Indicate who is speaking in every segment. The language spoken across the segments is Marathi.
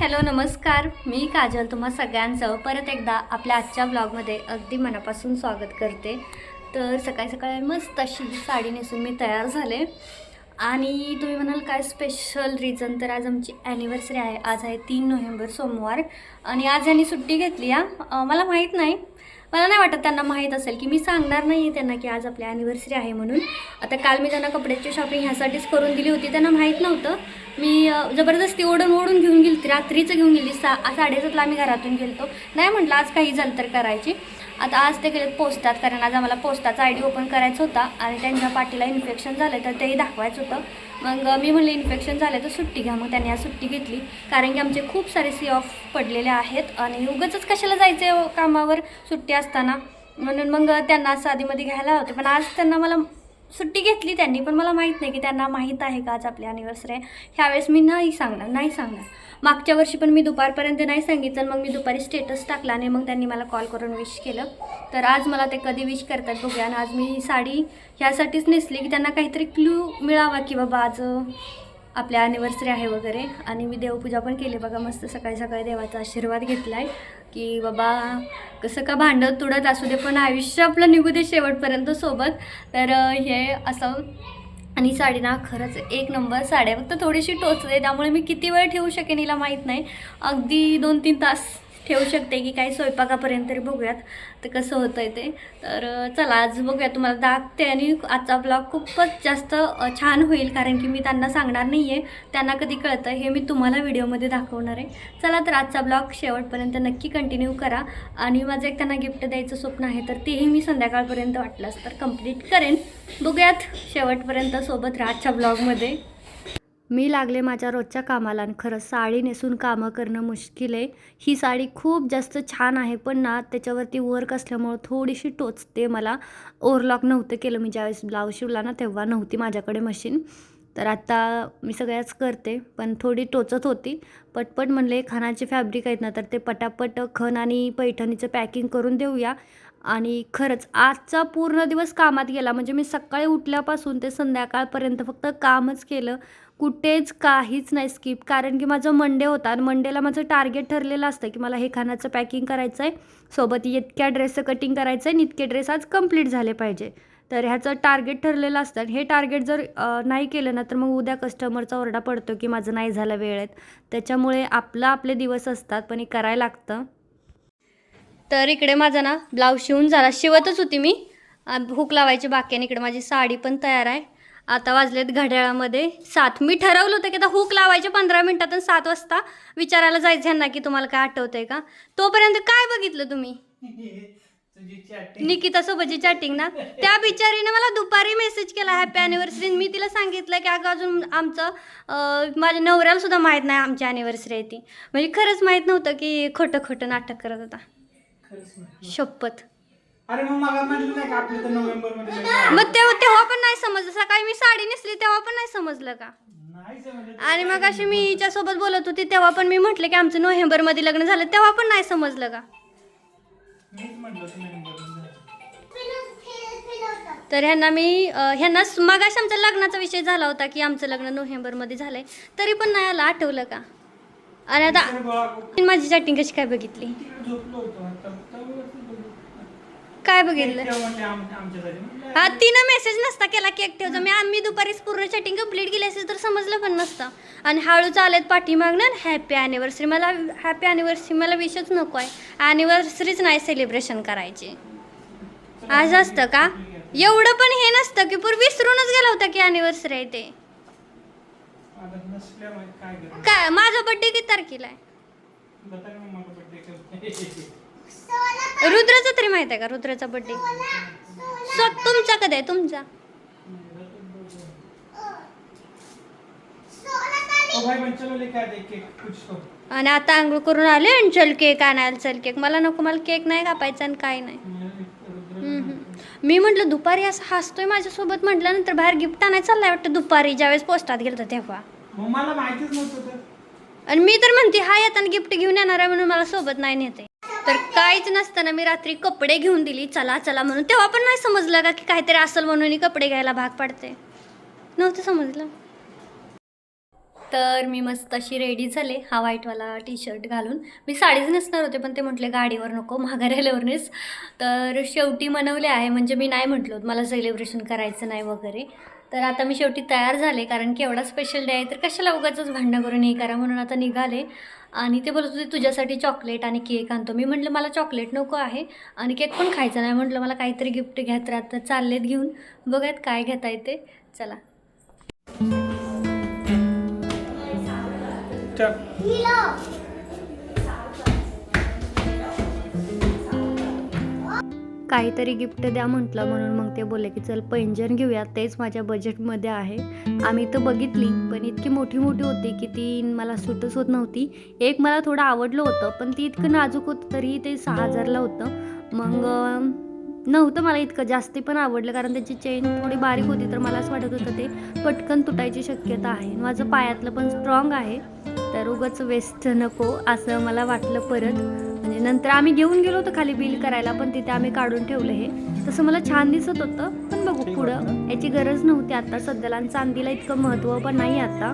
Speaker 1: हॅलो नमस्कार. मी काजल तुम्हा सगळ्यांचं परत एकदा आपल्या आजच्या ब्लॉगमध्ये अगदी मनापासून स्वागत करते. तर सकाळी सकाळी मस्त अशी साडी नेसून मी तयार झाले. आणि तुम्ही म्हणाल काय स्पेशल रिझन तर आज आमची ॲनिव्हर्सरी आहे. आज आहे तीन नोव्हेंबर सोमवार. आणि आज यांनी सुट्टी घेतली या मला माहीत नाही. मला नाही वाटत त्यांना माहीत असेल की मी सांगणार नाही आहे त्यांना की आज आपली ॲनिव्हर्सरी आहे म्हणून. आता काल मी त्यांना कपड्याची शॉपिंग ह्यासाठीच करून दिली होती त्यांना माहीत नव्हतं. मी जबरदस्ती ओढून ओढून घेऊन गेली रात्रीचं घेऊन गेली सा साडेसातला आम्ही घरातून गेलतो. नाही म्हटलं आज काही झालं तर करायची. आता आज ते गेलेत पोस्टात कारण आज आम्हाला पोस्टाचा आय डी ओपन करायचा होता आणि त्यांच्या पाठीला इन्फेक्शन झालं तर तेही दाखवायचं होतं. मग मी म्हणले इन्फेक्शन झालं तर सुट्टी घ्या. मग त्यांनी आज सुट्टी घेतली. कारण की आमचे खूप सारे सी ऑफ पडलेले आहेत आणि उगाचच कशाला जायचे हो कामावर सुट्टी असताना. म्हणून मग त्यांना आज आधीमध्ये घ्यायला होते. पण आज त्यांना मला सुट्टी घेतली त्यांनी पण मला माहीत नाही की त्यांना माहीत आहे का आज आपली अॅनिव्हर्सरी आहे ह्यावेळेस मी नाही सांगणार नाही सांगणार. मागच्या वर्षी पण मी दुपारपर्यंत नाही सांगितलं मग मी दुपारी स्टेटस टाकला आणि मग त्यांनी मला कॉल करून विश केलं. तर आज मला ते कधी विश करतात बघूया. आणि आज मी ही साडी ह्यासाठीच नेसली की त्यांना काहीतरी क्लू मिळावा की बाबा आज आपल्या ॲनिव्हर्सरी आहे वगैरे. आणि मी देवपूजा पण केली. बघा मस्त सकाळी सकाळी देवाचा आशीर्वाद घेतला आहे की बाबा कसं का भांडत तुडत असू दे पण आयुष्य आपलं निघू दे शेवटपर्यंत सोबत. तर हे असं आणि साडी ना खरंच एक नंबर साड्या फक्त थोडीशी टोचते. त्यामुळे मी किती वेळ ठेवू शकेन हिला माहीत नाही. अगदी दोन तीन तास ठेवू शकते की काही स्वयंपाकापर्यंत तरी बघूयात. तर कसं होतं आहे ते. तर चला आज बघूया तुम्हाला दाखते आणि आजचा ब्लॉग खूपच जास्त छान होईल कारण की मी त्यांना सांगणार नाही आहे त्यांना कधी कळतं हे मी तुम्हाला व्हिडिओमध्ये दाखवणार आहे. चला तर आजचा ब्लॉग शेवटपर्यंत नक्की कंटिन्यू करा. आणि माझं एक त्यांना गिफ्ट द्यायचं स्वप्न आहे तर तेही मी संध्याकाळपर्यंत वाटलंच तर कंप्लीट करेन. बघूयात शेवटपर्यंत सोबत राहा आजच्या ब्लॉगमध्ये मी लागले माझ्या रोजच्या कामाला आणि खरं साडी नेसून कामं करणं मुश्किल आहे. ही साडी खूप जास्त छान आहे पण ना त्याच्यावरती वर्क असल्यामुळं थोडीशी टोचते मला. ओव्हरलॉक नव्हतं केलं मी ज्यावेळेस ब्लाऊज शिवला ना तेव्हा नव्हती माझ्याकडे मशीन तर आत्ता मी सगळ्याच करते पण थोडी टोचत होती. पटपट म्हणले खणाचे फॅब्रिक आहेत ना तर ते पटापट खण आणि पैठणीचं पॅकिंग करून देऊया. आणि खरंच आजचा पूर्ण दिवस कामात गेला. म्हणजे मी सकाळी उठल्यापासून ते संध्याकाळपर्यंत फक्त कामच केलं. कुठेच काहीच नाही स्किप कारण की माझं मंडे होता आणि मंडेला माझं टार्गेट ठरलेलं असतं की मला हे खाण्याचं पॅकिंग करायचं आहे सोबत इतक्या ड्रेसचं कटिंग करायचं आहे आणि इतके ड्रेस आज कंप्लीट झाले पाहिजे. तर ह्याचं टार्गेट ठरलेलं असतं आणि हे टार्गेट जर नाही केलं ना तर मग उद्या कस्टमरचा ओरडा पडतो की माझं नाही झालं वेळेत. त्याच्यामुळे आपलं आपले दिवस असतात पण हे करायला लागतं. तर इकडे माझा ना ब्लाऊज शिवून झाला. शिवतच होती मी. भूक हुक लावायची बाकी आणि इकडे माझी साडी पण तयार आहे. आता वाजलेत घड्याळामध्ये. सात. मी ठरवलं होतं की आता हुक लावायचे पंधरा मिनिटात आणि सात वाजता विचारायला जायचं ह्यांना की तुम्हाला काय आठवतंय का? तोपर्यंत काय बघितलं तुम्ही? निकिता सोबतची चॅटिंग ना? त्या बिचारीने मला दुपारी मेसेज केला. हॅपी अॅनिव्हर्सरी मी तिला सांगितलं की अगं अजून आमचं माझ्या नवऱ्याला सुद्धा माहीत नाही आमची अॅनिव्हर्सरी आहे ती. म्हणजे खरंच माहीत नव्हतं की खोटं खोटं नाटक करत होता. शपथ.
Speaker 2: अरे मग मला म्हटलं नाही का आपलं तर नोव्हेंबरमध्ये लग्न आहे.
Speaker 1: मग तेव्हा तेव्हा पण नाही समजलं सकाळी मी साडी नेसली तेव्हा पण नाही समजलं का
Speaker 2: नाही समजलं.
Speaker 1: आणि मग अशी मी हिच्यासोबत बोलत होती तेव्हा पण मी म्हटलं की आमचं नोव्हेंबरमध्ये लग्न झालं तेव्हा पण नाही समजलं का
Speaker 2: मीच म्हटलं होतं नोव्हेंबरमध्ये झालं.
Speaker 1: तर ह्यांना मी अं, ह्यांना स- मगाशी आमचा लग्नाचा विषय झाला होता की आमचं लग्न नोव्हेंबरमध्ये झालंय तरी पण नाही आलं आठवलं का आणि आता माझी चॅटिंग कशी काय बघितली
Speaker 2: तिकडे झोपलो होतो आता तवरती बघू.
Speaker 1: काय बघितलं? हा तिनं मेसेज नसता केला केक ठेवचा मी आम्ही दुपारीच पूर्ण चॅटिंग कंप्लीट केली असेल तर समजलं पण नसतं. आणि हळू चालत पाठीमागणार हॅपी अॅनिव्हर्सरी मला हॅपी अॅनिव्हर्सरी मला विषच नको आहे. अॅनिव्हर्सरीच नाही सेलिब्रेशन करायची. आज असतं का? एवढं पण हे नसतं की पूर्वी विसरूनच गेला होता की अॅनिव्हर्सरी आहे ते?
Speaker 2: काय
Speaker 1: माझा बड्डे किती तारखेला आहे? रुद्राचा तरी माहीत आहे का? रुद्राचा बड्डे स्व तुमचा कधी आहे? तुमचा. आणि आता आंघोळ करून आले आणि चल केक आणायला चल केक. मला नको मला केक नाही कापायचा आणि काय नाही. हम्म, हम्म. मी म्हटलं दुपारी असं हसतोय माझ्यासोबत म्हटलं नंतर बाहेर गिफ्ट आणायला चाललाय वाटतं दुपारी ज्यावेळेस पोस्टात गेलं तेव्हा.
Speaker 2: मग मला माहितीच नव्हतं तर.
Speaker 1: आणि मी तर म्हणते हा येताना गिफ्ट घेऊन येणार आहे म्हणून मला सोबत नाही नेते. तर काहीच नसताना मी रात्री कपडे घेऊन दिली चला चला म्हणून. तेव्हा पण नाही समजलं का की काहीतरी असेल म्हणून कपडे घ्यायला भाग पडते. नव्हतं समजलं. तर मी मस्त अशी रेडी झाले हा व्हाईटवाला टी शर्ट घालून. मी साडीच नसणार होते पण ते म्हटले गाडीवर नको माघारी तर शेवटी मनवले आहे म्हणजे मी नाही म्हटलो मला सेलिब्रेशन करायचं नाही वगैरे. तर आता मी शेवटी तयार झाले कारण की एवढा स्पेशल डे आहे तर कशाला उगाच भांडणं करून हे करा म्हणून आता निघाले. आणि ते बोलत होते तुझ्यासाठी चॉकलेट आणि केक आणतो. मी म्हटलं मला चॉकलेट नको आहे आणि केक पण खायचा नाही. म्हटलं मला काहीतरी गिफ्ट घ्या तर आता चाललेत घेऊन. बघूयात काय घेता येते चला.
Speaker 2: चल.
Speaker 1: काहीतरी गिफ्ट द्या म्हटलं म्हणून मग ते बोलले की चल पैंजण घेऊया. तेच माझ्या बजेटमध्ये आहे. आम्ही तर बघितली पण इतकी मोठी मोठी होती की ती मला सुटच होत नव्हती. एक मला थोडं आवडलं होतं पण ती इतकं नाजूक होतं तरी ते सहा हजारला होतं. मग नव्हतं मला इतकं जास्ती पण आवडलं कारण त्याची चेन थोडी बारीक होती तर मला असं वाटत होतं ते पटकन तुटायची शक्यता आहे. माझं पायातलं पण स्ट्रॉंग आहे. तर उगाच वेस्ट नको असं मला वाटलं परत. म्हणजे नंतर आम्ही घेऊन गेलो होतो खाली बिल करायला पण तिथे आम्ही काढून ठेवलं हे. तसं मला छान दिसत होतं पण बघू पुढं. याची गरज नव्हती आता सध्याला आणि चांदीला इतकं महत्त्व पण नाही आता.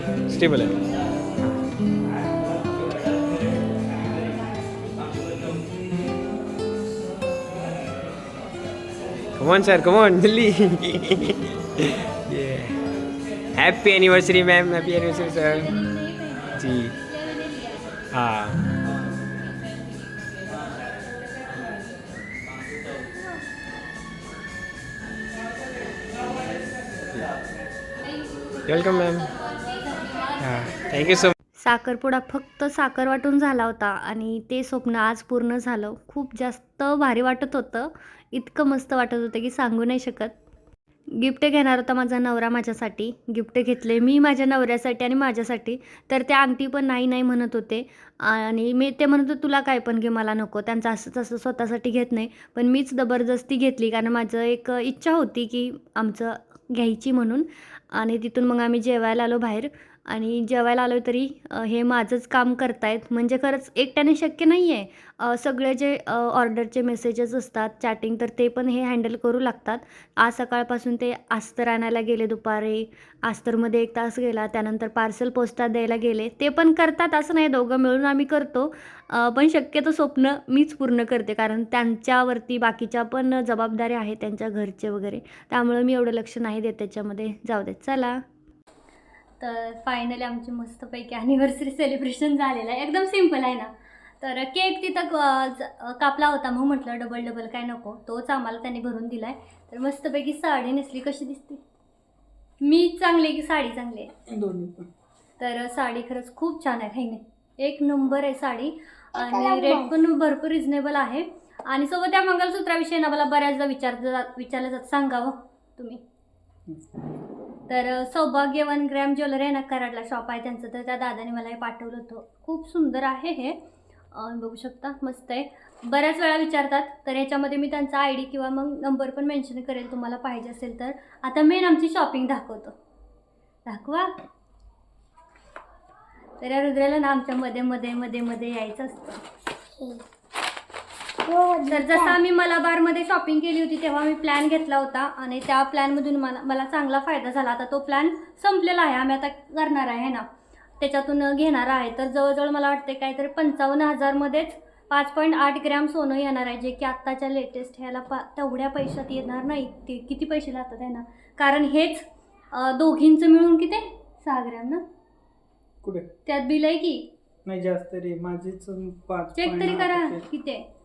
Speaker 3: स्टेबल है Come on, sir. Come on, जल्दी. yeah. Happy anniversary, ma'am. Happy anniversary, sir. जी हाँ वेलकम मॅम हां थँक्यू सो
Speaker 1: साखरपुडा फक्त साखर वाटून झाला होता आणि ते स्वप्न आज पूर्ण झालं. खूप जास्त भारी वाटत होतं. इतकं मस्त वाटत होतं की सांगू नाही शकत. गिफ्ट घेणार होता माझा नवरा माझ्यासाठी. गिफ्ट घेतले मी माझ्या नवऱ्यासाठी आणि माझ्यासाठी. तर त्या अंगठी पण नाही नाही म्हणत होते. आणि मी ते म्हणत होते तुला काय पण घे मला नको. त्यांचं असंच असं स्वतःसाठी घेत नाही. पण मीच जबरदस्ती घेतली कारण माझं एक इच्छा होती की आमचं घ्यायची म्हणून. आणि तिथून मग आम्ही जेवायला आलो बाहेर. आणि जेवायला आलो तरी हे माझंच काम करतायत. म्हणजे खरंच एकट्याने शक्य नाही आहे सगळे जे ऑर्डरचे मेसेजेस असतात चॅटिंग तर ते पण हे हँडल करू लागतात. आज सकाळपासून ते आस्तर आणायला गेले दुपारी. अस्तरमध्ये एक तास गेला त्यानंतर पार्सल पोस्टात द्यायला गेले. ते पण करतात असं नाही दोघं मिळून आम्ही करतो. पण शक्यतो स्वप्न मीच पूर्ण करते कारण त्यांच्यावरती बाकीच्या पण जबाबदाऱ्या आहेत त्यांच्या घरचे वगैरे. त्यामुळे मी एवढं लक्ष नाही देत त्याच्यामध्ये. जाऊ देत चला. तर फायनली आमची मस्तपैकी ॲनिव्हर्सरी सेलिब्रेशन झालेलं आहे. एकदम सिंपल आहे ना. तर केक तिथं कापला होता मग म्हटलं डबल डबल काय नको. तोच आम्हाला त्यांनी भरून दिला आहे तर मस्तपैकी साडी नेसली. कशी दिसते? मी चांगली आहे की साडी चांगली आहे?
Speaker 2: दोन्ही पण.
Speaker 1: तर साडी खरंच खूप छान आहे काही नाही. एक नंबर आहे साडी. आणि रेट पण भरपूर रिझनेबल आहे. आणि सोबत त्या मंगलसूत्राविषयी ना मला बऱ्याचदा विचार विचारलं जात. सांगावं तुम्ही. तर सौभाग्य वन ग्रॅम ज्वेलरी आहे ना कराडला शॉप आहे त्यांचं. तर त्या दादाने मला हे पाठवलं होतं. खूप सुंदर आहे हे. बघू शकता मस्त आहे. बऱ्याच वेळा विचारतात तर याच्यामध्ये मी त्यांचा आय डी किंवा मग नंबर पण मेन्शन करेल तुम्हाला पाहिजे असेल तर. आता मेन आमची शॉपिंग दाखवतो. दाखवा. तर या रुद्राला ना आमच्या मध्ये मध्ये मध्ये मध्ये यायचं असतं. तर जसं आम्ही मलाबारमध्ये शॉपिंग केली होती तेव्हा मी प्लॅन घेतला होता आणि त्या प्लॅनमधून मला मला चांगला फायदा झाला. आता तो प्लॅन संपलेला आहे. आम्ही आता करणार आहे ना? त्याच्यातून घेणार आहे. तर जवळजवळ मला वाटते काहीतरी पंचावन्न हजारमध्येच पाच पॉईंट आठ ग्रॅम सोनं येणार आहे जे की आत्ताच्या लेटेस्ट ह्याला पा तेवढ्या पैशात येणार नाही. ते किती पैसे लागतात आहे ना? कारण हेच दोघींचं मिळून किती? सहा ग्रॅम ना?
Speaker 2: कुठे?
Speaker 1: त्यात बिल आहे की?
Speaker 2: नाही जास्त रे. माझीच पाच
Speaker 1: चेक तरी करा. किती आहे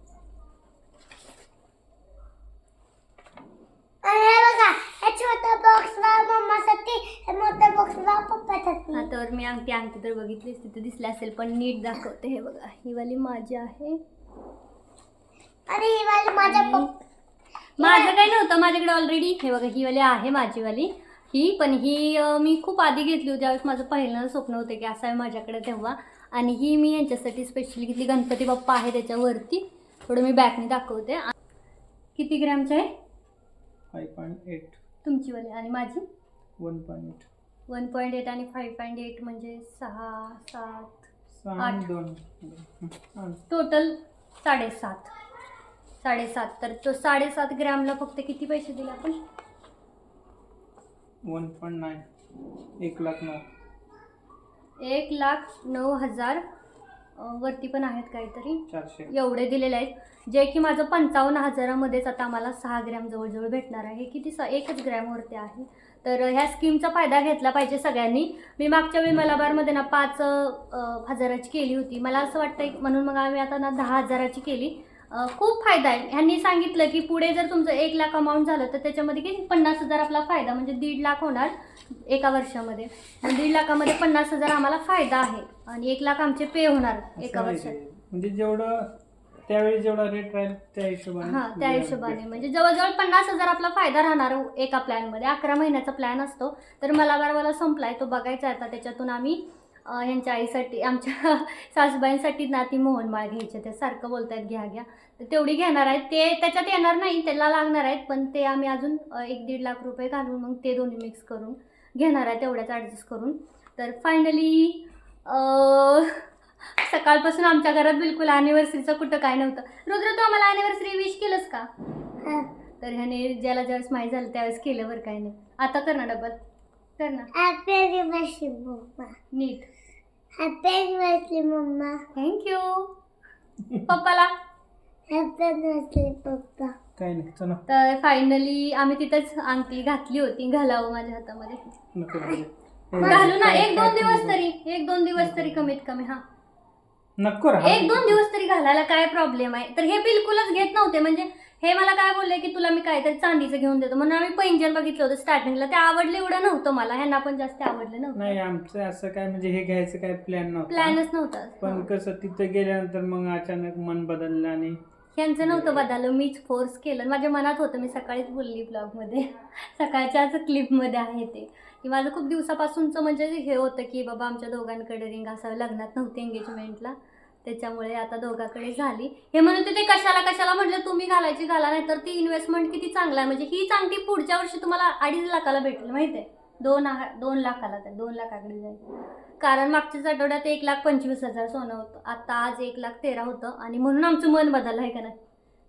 Speaker 4: आणि हे बघा हे छोटा बॉक्स ला मम्मासाठी हे मोठा बॉक्स ला पप्पासाठी
Speaker 1: हा तर मी अंगठी अंगठी तर बघितलीच तिथे दिसली असेल पण नीट दाखवते. हे बघा ही वाली माझी आहे.
Speaker 4: आणि ही वाली माझ्या पप्पा
Speaker 1: माझं काही नव्हतं माझ्याकडे ऑलरेडी हे बघा ही वाली आहे माझी वाली. ही पण ही अं, मी खूप आधी घेतली होती. त्यावेळेस माझं पहिलं स्वप्न होतं की असं आहे माझ्याकडे तेव्हा. आणि ही मी यांच्यासाठी स्पेशली घेतली. गणपती बाप्पा आहे त्याच्यावरती. थोडं मी बॅकने दाखवते. आ- किती ग्रॅमचं आहे?
Speaker 2: फाईव्ह पॉईंट एट
Speaker 1: तुमची वाली. आणि माझी?
Speaker 2: One point eight
Speaker 1: one point eight आणि फाईव्ह पॉईंट एट म्हणजे सहा सात आठ.
Speaker 2: दोन.
Speaker 1: टोटल साडेसात. साडेसात. तर तो साडेसात ग्रॅमला फक्त किती पैसे दिले आपण?
Speaker 2: वन पॉईंट नाईन एक लाख नऊ.
Speaker 1: एक लाख नऊ हजार वरती पण आहेत काहीतरी. एवढे दिलेले आहेत. जे की माझं पंचावन्न हजारामध्येच आता आम्हाला सहा ग्रॅम जवळजवळ भेटणार आहे. किती स एकच ग्रॅमवरती आहे. तर ह्या स्कीमचा फायदा घेतला पाहिजे सगळ्यांनी. मी मागच्या वेळी मलाबारमध्ये ना पाच हजाराची केली होती. मला असं वाटतं म्हणून मग आम्ही आता ना दहा हजाराची केली. खूप फायदा आहे. ह्यांनी सांगितलं की पुढे जर तुमचं एक लाख अमाऊंट झालं तर त्याच्यामध्ये किती? पन्नास हजार आपला फायदा म्हणजे दीड लाख होणार एका वर्षामध्ये. दीड लाखामध्ये पन्नास हजार आम्हाला फायदा आहे. आणि एक लाख आमचे पे होणार एका वर्षात.
Speaker 2: म्हणजे जेवढं त्यावेळी जेवढा रेट राहील त्या हिशोबाने
Speaker 1: हा त्या हिशोबाने. म्हणजे जवळजवळ पन्नास हजार आपला फायदा राहणार एका प्लॅनमध्ये अकरा महिन्याचा प्लॅन असतो. तर मला बारवाला संपलाय तो बघायचा आता त्याच्यातून आम्ही अं, ह्यांच्या आईसाठी आमच्या सासूबाईंसाठी नाती मोहनमाळ घ्यायचे ते सारखं बोलतायत घ्या घ्या. तर तेवढी घेणार आहेत. ते त्याच्यात येणार नाही त्याला लागणार आहेत. पण ते आम्ही अजून एक दीड लाख रुपये घालून मग ते दोन्ही मिक्स करून घेणार आहे तेवढ्याच ॲडजस्ट करून. तर फायनली सकाळपासून आमच्या घरात बिलकुल अॅनिव्हर्सरीचं कुठं काय नव्हतं रुद्र तू आम्हाला अॅनिव्हर्सरी विश केलंस का
Speaker 4: हा.
Speaker 1: तर ह्याने ज्याला ज्यावेळेस माहीत झालं त्यावेळेस केलं बरं काय नाही आता कर ना डबल कर ना. नीट
Speaker 4: Mama.
Speaker 1: थँक्यू पप्पाला
Speaker 4: Papa.
Speaker 2: काही नाही चला
Speaker 1: तर फायनली आम्ही तिथंच अंगठी घातली होती घालावं माझ्या हातामध्ये
Speaker 2: नको.
Speaker 1: घालू ना
Speaker 2: काय-
Speaker 1: एक
Speaker 2: काय
Speaker 1: दोन दिवस? तरी एक दोन दिवस तरी कमीत कमी हा
Speaker 2: नको
Speaker 1: एक दोन दिवस तरी घालायला काय प्रॉब्लेम आहे? तर हे बिलकुलच घेत नव्हते. म्हणजे हे मला काय बोलले की तुला मी काहीतरी चांदीचं घेऊन देतो. म्हणून आम्ही पैंजण बघितलं होतं स्टार्टिंगला ते आवडले एवढं नव्हतं मला. ह्यांना पण जास्त आवडलं नव्हतं.
Speaker 2: नाही आमचं असं काय म्हणजे हे घ्यायचं काय प्लॅन नव्हता.
Speaker 1: प्लॅनच नव्हता
Speaker 2: पण कसं तिथं गेल्यानंतर मग अचानक मन बदललं आणि
Speaker 1: ह्यांचं नव्हतं बदललं. मीच फोर्स केलं. माझ्या मनात होतं मी सकाळीच बोलली ब्लॉगमध्ये सकाळच्याच क्लिपमध्ये आहे ते. की माझं खूप दिवसापासूनचं म्हणजे हे होतं की बाबा आमच्या दोघांकडे रिंग असावं लग्नात नव्हती एंगेजमेंटला त्याच्यामुळे आता दोघांकडे झाली. हे म्हणून ते कशाला कशाला? म्हटलं तुम्ही घालायची घाला नाही तर ती इन्व्हेस्टमेंट किती चांगला आहे. म्हणजे ही चांगली पुढच्या वर्षी तुम्हाला अडीच लाखाला भेटेल माहिती आहे दोन आ- दोन लाखाला तर दोन लाखाकडे जाईल. कारण मागच्याच आठवड्यात एक लाख पंचवीस हजार सोनं होतं. आता आज एक लाख तेरा होतं आणि म्हणून आमचं मन बदललं आहे का नाही?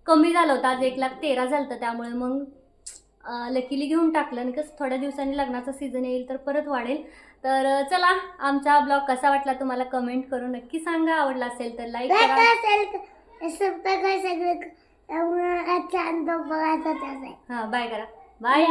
Speaker 1: कमी झालं होतं आज एक लाख तेरा झालं होतं त्यामुळे मग लकीली घेऊन टाकलं आणि कसं थोड्या दिवसांनी लग्नाचा सीझन येईल तर परत वाढेल. तर चला आमचा ब्लॉग कसा वाटला तुम्हाला कमेंट करून नक्की सांगा. आवडला असेल तर लाईक हां बाय करा. बाय.